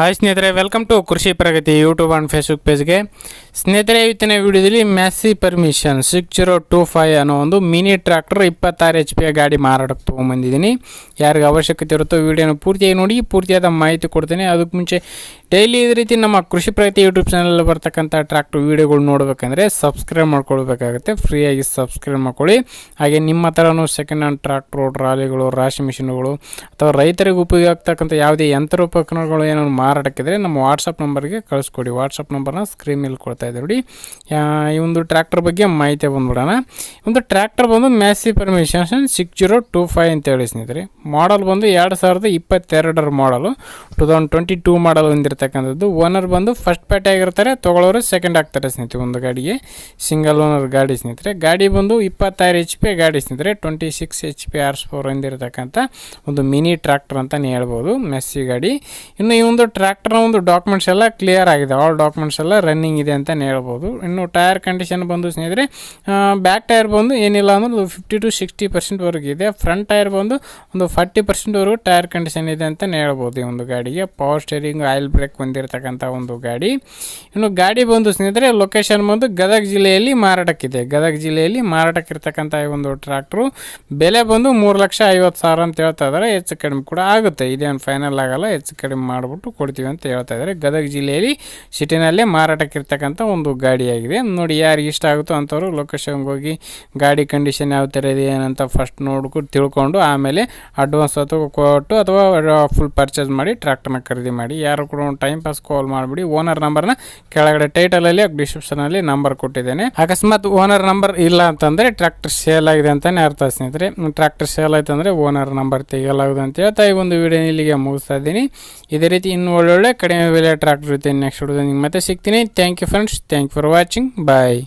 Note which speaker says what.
Speaker 1: Hi ಸ್ನೇಹಿತರೆ welcome to Krishi Pragati YouTube and Facebook ಪೇಜ್ಗೆ ಸ್ನೇಹಿತರೆ, ಇವತ್ತಿನ ವಿಡಿಯೋದಲ್ಲಿ Massey Ferguson six zero two five ಅನ್ನೋ ಒಂದು ಮಿನಿ ಟ್ರ್ಯಾಕ್ಟರ್ ಇಪ್ಪತ್ತಾರು ಎಚ್ ಪಿ ಗಾಡಿ ಮಾರಾಟಕ್ಕೆ ತೊಗೊಂಬಂದಿದ್ದೀನಿ. ಯಾರಿಗೆ ಅವಶ್ಯಕತೆ ಇರುತ್ತೋ ವಿಡಿಯೋನ ಪೂರ್ತಿಯಾಗಿ ನೋಡಿ, ಪೂರ್ತಿಯಾದ ಮಾಹಿತಿ ಕೊಡ್ತೀನಿ. ಅದಕ್ಕೆ ಮುಂಚೆ ಡೈಲಿ ಇದೇ ರೀತಿ ನಮ್ಮ ಕೃಷಿ ಪ್ರಗತಿ ಯೂಟ್ಯೂಬ್ ಚಾನಲಲ್ಲಿ ಬರ್ತಕ್ಕಂಥ ಟ್ರ್ಯಾಕ್ಟರ್ ವೀಡಿಯೋಗಳು ನೋಡಬೇಕಂದ್ರೆ ಸಬ್ಸ್ಕ್ರೈಬ್ ಮಾಡ್ಕೊಳ್ಬೇಕಾಗುತ್ತೆ. ಫ್ರೀಯಾಗಿ ಸಬ್ಸ್ಕ್ರೈಬ್ ಮಾಡ್ಕೊಳ್ಳಿ. ಹಾಗೆ ನಿಮ್ಮ ಥರನೂ ಸೆಕೆಂಡ್ ಹ್ಯಾಂಡ್ ಟ್ರ್ಯಾಕ್ಟ್ರು ಟ್ರಾಲಿಗಳು ರಾಶಿ ಮಿಷಿನ್ಗಳು ಅಥವಾ ರೈತರಿಗೆ ಉಪಯೋಗ ಆಗ್ತಕ್ಕಂಥ ಯಾವುದೇ ಯಂತ್ರೋಪಕರಣಗಳು ಏನಾದ್ರು ಮಾರಾಟಕ್ಕಿದ್ರೆ ನಮ್ಮ ವಾಟ್ಸಪ್ ನಂಬರ್ಗೆ ಕಳಿಸ್ಕೊಡಿ. ವಾಟ್ಸಪ್ ನಂಬರ್ನ ಸ್ಕ್ರೀನ್ ಮೇಲೆ ಕೊಡ್ತಾ ಇದ್ದೀವಿ ನೋಡಿ. ಈ ಒಂದು ಟ್ರ್ಯಾಕ್ಟರ್ ಬಗ್ಗೆ ಮಾಹಿತಿ ಬಂದ್ಬಿಡೋಣ. ಒಂದು ಟ್ರ್ಯಾಕ್ಟರ್ ಬಂದು Massey Ferguson six zero two five ಅಂತ ಹೇಳಿ ಸ್ನೇಹಿತರೆ. ಮಾಡಲ್ ಬಂದು ಎರಡು ಸಾವಿರದ ಇಪ್ಪತ್ತೆರಡರ model two thousand twenty two model ಹೊಂದಿರತಕ್ಕಂಥದ್ದು owner ಬಂದು ಫಸ್ಟ್ ಪ್ಯಾಟಿ ಆಗಿರ್ತಾರೆ ತೊಗೊಳೋರು ಸೆಕೆಂಡ್ ಆಗ್ತಾರೆ ಸ್ನೇಹಿತರೆ ಒಂದು ಗಾಡಿಗೆ. ಸಿಂಗಲ್ ಓನರ್ ಗಾಡಿ ಸ್ನೇಹಿತರೆ. ಗಾಡಿ ಬಂದು ಇಪ್ಪತ್ತಾರು ಎಚ್ ಪಿ ಗಾಡಿ ಸ್ನೇಹಿತರೆ. Twenty six H P horse power ಹೊಂದಿರತಕ್ಕಂಥ ಒಂದು ಮಿನಿ ಟ್ರ್ಯಾಕ್ಟರ್ ಅಂತಲೇ ಹೇಳ್ಬೋದು. ಮೆಸ್ಸಿ ಗಾಡಿ. ಇನ್ನು ಈ ಒಂದು ಟ್ರ್ಯಾಕ್ಟರ್ನ ಒಂದು ಡಾಕ್ಯುಮೆಂಟ್ಸ್ ಎಲ್ಲ ಕ್ಲಿಯರ್ ಆಗಿದೆ. ಆಲ್ ಡಾಕ್ಯುಮೆಂಟ್ಸ್ ಎಲ್ಲ ರನ್ನಿಂಗ್ ಇದೆ ಅಂತಲೇ ಹೇಳ್ಬೋದು. ಇನ್ನು ಟೈರ್ ಕಂಡೀಷನ್ ಬಂದು ಸ್ನೇಹಿತರೆ ಬ್ಯಾಕ್ ಟೈರ್ ಬಂದು ಏನಿಲ್ಲ ಅಂದ್ರೆ ಫಿಫ್ಟಿ ಟು ಸಿಕ್ಸ್ಟಿ ಪರ್ಸೆಂಟ್ವರೆಗೆ ಇದೆ. ಫ್ರಂಟ್ ಟೈರ್ ಬಂದು ಒಂದು ಫಾರ್ಟಿ ಪರ್ಸೆಂಟ್ವರೆಗೂ ಟೈರ್ ಕಂಡೀಷನ್ ಇದೆ ಅಂತಲೇ ಹೇಳ್ಬೋದು ಈ ಒಂದು ಗಾಡಿಗೆ. ಪವರ್ ಸ್ಟೇರಿಂಗ್ ಆಯಿಲ್ ಬ್ರೇಕ್ ಹೊಂದಿರತಕ್ಕಂಥ ಒಂದು ಗಾಡಿ. ಇನ್ನು ಗಾಡಿ ಬಂದು ಸ್ನೇಹಿತರೆ ಲೊಕೇಶನ್ ಬಂದು ಗದಗ ಜಿಲ್ಲೆಯಲ್ಲಿ ಮಾರಾಟಕ್ಕಿದೆ ಗದಗ ಜಿಲ್ಲೆಯಲ್ಲಿ ಮಾರಾಟಕ್ಕಿರ್ತಕ್ಕಂಥ ಈ ಒಂದು ಟ್ರ್ಯಾಕ್ಟ್ರು ಬೆಲೆ ಬಂದು ಮೂರು ಲಕ್ಷ ಐವತ್ತು ಸಾವಿರ ಅಂತ ಹೇಳ್ತಾ ಇದ್ದಾರೆ. ಹೆಚ್ಚು ಕಡಿಮೆ ಕೂಡ ಆಗುತ್ತೆ. ಇದೇನು ಫೈನಲ್ ಆಗಲ್ಲ. ಹೆಚ್ಚು ಕಡಿಮೆ ಮಾಡಿಬಿಟ್ಟು ಕೊಡ್ತೀವಿ ಅಂತ ಹೇಳ್ತಾ ಇದ್ದಾರೆ. ಗದಗ ಜಿಲ್ಲೆಯಲ್ಲಿ ಸಿಟಿನಲ್ಲೇ ಮಾರಾಟಕ್ಕಿರ್ತಕ್ಕಂಥ ಒಂದು ಗಾಡಿಯಾಗಿದೆ. ನೋಡಿ ಯಾರಿಗೆ ಇಷ್ಟ ಆಗುತ್ತೋ ಅಂಥವ್ರು ಲೊಕೇಶನ್ಗೆ ಹೋಗಿ ಗಾಡಿ ಕಂಡೀಷನ್ ಯಾವ ಥರ ಇದೆ ಏನಂತ ಫಸ್ಟ್ ನೋಡ್ಕೊಂಡು ತಿಳ್ಕೊಂಡು ಆಮೇಲೆ ಅಡ್ವಾನ್ಸ್ ಅಥವಾ ಕೊಟ್ಟು ಅಥವಾ ಫುಲ್ ಪರ್ಚೇಸ್ ಮಾಡಿ ಟ್ರ್ಯಾಕ್ಟರ್ನ ಖರೀದಿ ಮಾಡಿ. ಯಾರು ಕೂಡ ಒಂದು ಟೈಮ್ ಪಾಸ್ ಕಾಲ್ ಮಾಡಿಬಿಡಿ. ಓನರ್ ನಂಬರ್ನ ಕೆಳಗಡೆ ಟೈಟಲಲ್ಲಿ ಡಿಸ್ಕ್ರಿಪ್ಷನಲ್ಲಿ ನಂಬರ್ ಕೊಟ್ಟಿದ್ದೇನೆ. ಅಕಸ್ಮಾತ್ ಓನರ್ ನಂಬರ್ ಇಲ್ಲ ಅಂತಂದರೆ ಟ್ರ್ಯಾಕ್ಟರ್ ಸೇಲ್ ಆಗಿದೆ ಅಂತಲೇ ಅರ್ಥ ಸ್ನೇಹಿತರೆ. ಟ್ರ್ಯಾಕ್ಟರ್ ಸೇಲ್ ಆಯ್ತು ಅಂದರೆ ಓನರ್ ನಂಬರ್ ತೆಗೆಯಲಾಗುದು ಅಂತ ಹೇಳ್ತಾ ಈ ಒಂದು ವಿಡಿಯೋ ಇಲ್ಲಿಗೆ ಮುಗಿಸ್ತಾ ಇದ್ದೀನಿ. ಇದೇ ರೀತಿ ಇನ್ನು ಒಳ್ಳೊಳ್ಳೆ ಕಡಿಮೆ ಬೆಲೆ ಟ್ರ್ಯಾಕ್ಟರ್ ಜೊತೆ ನೆಕ್ಸ್ಟ್ ಹುಡುಗ ನಿಮ್ಗೆ ಮತ್ತೆ ಸಿಗ್ತೀನಿ. Thank you friends thank for watching bye